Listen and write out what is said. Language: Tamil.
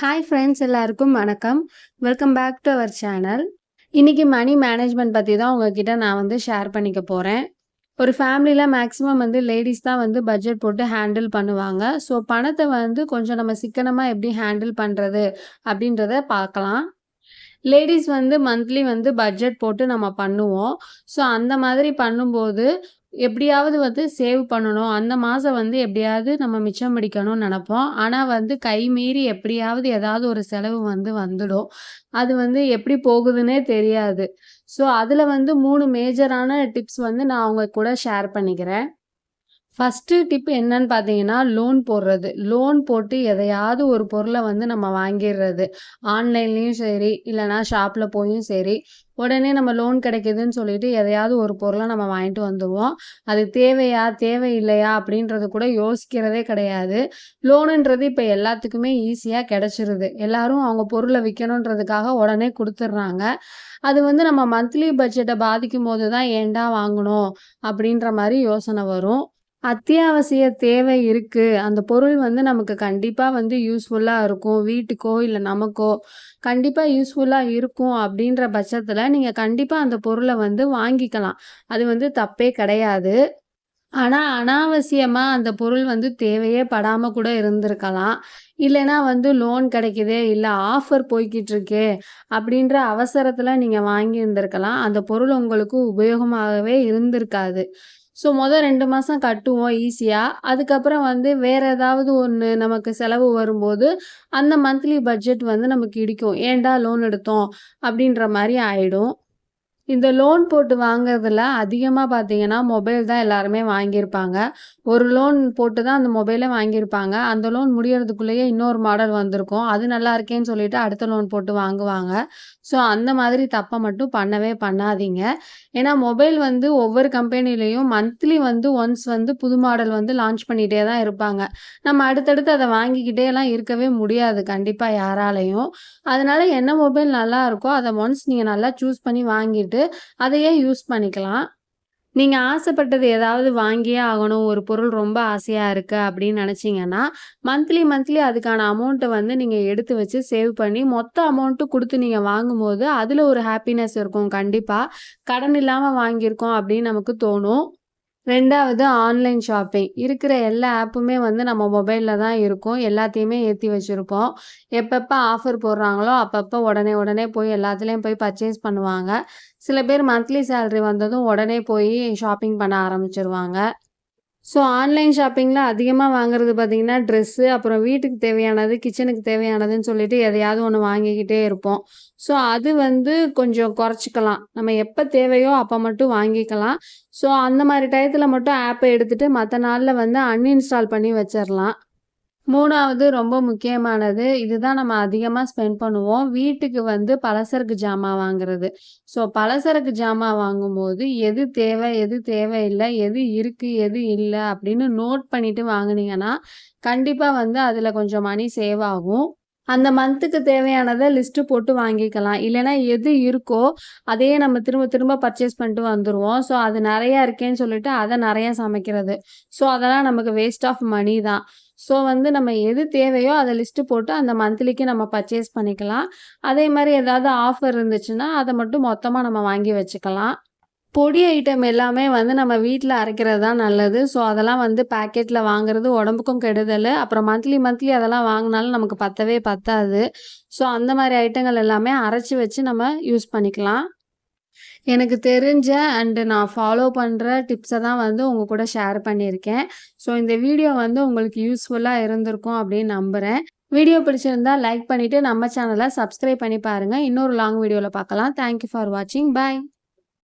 ஹாய் ஃப்ரெண்ட்ஸ் எல்லாருக்கும் வணக்கம். Welcome back to our channel இன்னைக்கு மணி மேனேஜ்மெண்ட் பற்றி தான் உங்ககிட்ட நான் வந்து ஷேர் பண்ணிக்க போகிறேன் ஒரு ஃபேமிலியில் மேக்ஸிமம் வந்து லேடிஸ் தான் வந்து பட்ஜெட் போட்டு ஹேண்டில் பண்ணுவாங்க. ஸோ பணத்தை வந்து கொஞ்சம் நம்ம சிக்கனமாக எப்படி ஹேண்டில் பண்ணுறது அப்படின்றத பார்க்கலாம். லேடிஸ் வந்து மந்த்லி வந்து பட்ஜெட் போட்டு நம்ம பண்ணுவோம். ஸோ அந்த மாதிரி பண்ணும்போது எப்படியாவது வந்து சேவ் பண்ணணும். அந்த மாதம் வந்து எப்படியாவது நம்ம மிச்சம் பிடிக்கணும்னு நினப்போம். ஆனால் வந்து கை மீறி எப்படியாவது ஏதாவது ஒரு செலவு வந்து வந்துடும். அது வந்து எப்படி போகுதுன்னே தெரியாது. ஸோ அதில் வந்து மூணு மேஜரான டிப்ஸ் வந்து நான் அவங்க கூட ஷேர் பண்ணிக்கிறேன். ஃபஸ்ட்டு டிப் என்னன்னு பார்த்தீங்கன்னா லோன் போடுறது. லோன் போட்டு எதையாவது ஒரு பொருளை வந்து நம்ம வாங்கிடுறது. ஆன்லைன்லேயும் சரி இல்லைனா ஷாப்பில் போயும் சரி உடனே நம்ம லோன் கிடைக்கிதுன்னு சொல்லிட்டு எதையாவது ஒரு பொருளை நம்ம வாங்கிட்டு வந்துடுவோம் அது தேவையா தேவையில்லையா அப்படின்றது கூட யோசிக்கிறதே கிடையாது. லோனுன்றது இப்போ எல்லாத்துக்குமே ஈஸியாக கிடச்சிருது. எல்லாரும் அவங்க பொருளை விற்கணுன்றதுக்காக உடனே கொடுத்துட்றாங்க. அது வந்து நம்ம மந்த்லி பட்ஜெட்டை பாதிக்கும் போது தான் ஏண்டா வாங்கணும் அப்படின்ற மாதிரி யோசனை வரும். அத்தியாவசிய தேவை இருக்கு. அந்த பொருள் வந்து நமக்கு கண்டிப்பா வந்து யூஸ்ஃபுல்லா இருக்கும். வீட்டுக்கோ, இல்லை நமக்கோ கண்டிப்பா யூஸ்ஃபுல்லா இருக்கும் அப்படின்ற பட்சத்துல, நீங்க கண்டிப்பா அந்த பொருளை வந்து வாங்கிக்கலாம். அது வந்து தப்பே கிடையாது. ஆனா, அனாவசியமா அந்த பொருள் வந்து தேவையே படாம கூட இருந்திருக்கலாம். இல்லைன்னா வந்து லோன் கிடைக்குதே, இல்லை ஆஃபர் போய்கிட்டு இருக்கே அப்படின்ற அவசரத்துல நீங்க வாங்கியிருந்திருக்கலாம். அந்த பொருள் உங்களுக்கு உபயோகமாகவே இருந்திருக்காது. ஸோ மொதல் ரெண்டு மாதம் கட்டுவோம் ஈஸியாக அதுக்கப்புறம் வந்து வேறு ஏதாவது ஒன்று நமக்கு செலவு வரும்போது அந்த மந்த்லி பட்ஜெட் வந்து நமக்கு இடிக்கும். ஏன்டா லோன் எடுத்தோம்? அப்படின்ற மாதிரி ஆகிடும் இந்த லோன் போட்டு வாங்குறதுல அதிகமாக பார்த்தீங்கன்னா மொபைல் தான் எல்லாருமே வாங்கியிருப்பாங்க. ஒரு லோன் போட்டு தான் அந்த மொபைலே வாங்கியிருப்பாங்க. அந்த லோன் முடியறதுக்குள்ளேயே இன்னொரு மாடல் வந்திருக்கும். அது நல்லா இருக்கேன்னு சொல்லிட்டு அடுத்த லோன் போட்டு வாங்குவாங்க. ஸோ அந்த மாதிரி தப்பை மட்டும் பண்ணவே பண்ணாதீங்க. ஏன்னா மொபைல் வந்து ஒவ்வொரு கம்பெனிலையும் மந்த்லி வந்து ஒன்ஸ் வந்து புது மாடல் வந்து லான்ச் பண்ணிகிட்டே தான் இருப்பாங்க. நம்ம அடுத்தடுத்து அதை வாங்கிக்கிட்டே எல்லாம் இருக்கவே முடியாது கண்டிப்பாக யாராலையும். அதனால என்ன மொபைல் நல்லா இருக்கோ அதை ஒன்ஸ் நீங்கள் நல்லா சூஸ் பண்ணி வாங்கிட்டு அதையே யூஸ் பண்ணிக்கலாம். நீங்கள் ஆசைப்பட்டது ஏதாவது வாங்கியே ஆகணும். ஒரு பொருள் ரொம்ப ஆசையாக இருக்குது அப்படின்னு நினச்சிங்கன்னா மந்த்லி மந்த்லி அதுக்கான அமௌண்ட்டை வந்து நீங்கள் எடுத்து வச்சு சேவ் பண்ணி மொத்த அமௌண்ட்டு கொடுத்து நீங்கள் வாங்கும்போது அதில் ஒரு ஹாப்பினஸ் இருக்கும். கண்டிப்பாக கடன் இல்லாமல் வாங்கியிருக்கோம் அப்படின்னு நமக்கு தோணும். ரெண்டாவது ஆன்லைன் ஷாப்பிங். இருக்கிற எல்லா ஆப்புமே வந்து நம்ம மொபைலில் தான் இருக்கும். எல்லாத்தையுமே ஏற்றி வச்சுருப்போம். எப்பப்போ ஆஃபர் போடுறாங்களோ அப்பப்போ உடனே உடனே போய் எல்லாத்துலேயும் போய் பர்ச்சேஸ் பண்ணுவாங்க. சில பேர் மந்த்லி சேலரி வந்ததும் உடனே போய் ஷாப்பிங் பண்ண ஆரம்பிச்சிருவாங்க. ஸோ ஆன்லைன் ஷாப்பிங்கில் அதிகமாக வாங்குறது பார்த்திங்கன்னா ட்ரெஸ்ஸு அப்புறம் வீட்டுக்கு தேவையானது கிச்சனுக்கு தேவையானதுன்னு சொல்லிட்டு எதையாவது ஒன்று வாங்கிக்கிட்டே இருப்போம். ஸோ அது வந்து கொஞ்சம் குறைச்சிக்கலாம். நம்ம எப்போ தேவையோ அப்போ மட்டும் வாங்கிக்கலாம். ஸோ அந்த மாதிரி டயத்தில் மட்டும் ஆப்பை எடுத்துகிட்டு மற்ற நாளில் வந்து அன்இன்ஸ்டால் பண்ணி வச்சிடலாம் மூணாவது ரொம்ப முக்கியமானது இதுதான் நம்ம அதிகமாக ஸ்பெண்ட் பண்ணுவோம். வீட்டுக்கு வந்து பலசரக்கு ஜாமான் வாங்குறது. ஸோ பலசரக்கு ஜாமான் வாங்கும்போது எது தேவை எது தேவையில்லை எது இருக்குது எது இல்லை அப்படின்னு நோட் பண்ணிட்டு வாங்கினீங்கன்னா கண்டிப்பாக வந்து அதில் கொஞ்சம் மணி சேவ் ஆகும். அந்த மந்த்துக்கு தேவையானதை லிஸ்ட்டு போட்டு வாங்கிக்கலாம். இல்லைன்னா எது இருக்கோ அதையே நம்ம திரும்ப திரும்ப பர்ச்சேஸ் பண்ணிட்டு வந்துடுவோம் ஸோ அது நிறையா இருக்கேன்னு சொல்லிட்டு அதை நிறையா சமைக்கிறது. ஸோ அதெல்லாம் நமக்கு வேஸ்ட் ஆஃப் மணி தான். ஸோ வந்து நம்ம எது தேவையோ அதை லிஸ்ட்டு போட்டு அந்த மந்த்லிக்கு நம்ம பர்ச்சேஸ் பண்ணிக்கலாம். அதே மாதிரி ஏதாவது ஆஃபர் இருந்துச்சுன்னா அதை மட்டும் மொத்தமாக நம்ம வாங்கி வச்சுக்கலாம். பொடி ஐட்டம் எல்லாமே வந்து நம்ம வீட்டில் அரைக்கிறது தான் நல்லது. ஸோ அதெல்லாம் வந்து பேக்கெட்டில் வாங்குறது உடம்புக்கும் கெடுதல். அப்புறம் மந்த்லி மந்த்லி அதெல்லாம் வாங்கினாலும் நமக்கு பத்தவே பத்தாது. ஸோ அந்த மாதிரி ஐட்டங்கள் எல்லாமே அரைச்சி வச்சு நம்ம யூஸ் பண்ணிக்கலாம். எனக்கு தெரிஞ்ச அண்டு நான் ஃபாலோ பண்ணுற டிப்ஸை தான் வந்து உங்கள் கூட ஷேர் பண்ணியிருக்கேன். ஸோ இந்த வீடியோ வந்து உங்களுக்கு யூஸ்ஃபுல்லாக இருந்திருக்கும் அப்படின்னு நம்புகிறேன் வீடியோ பிடிச்சிருந்தா லைக் பண்ணிவிட்டு நம்ம சேனலை சப்ஸ்கிரைப் பண்ணி பாருங்கள் இன்னொரு லாங் வீடியோவில் பார்க்கலாம். தேங்க்யூ ஃபார் வாட்சிங் பாய்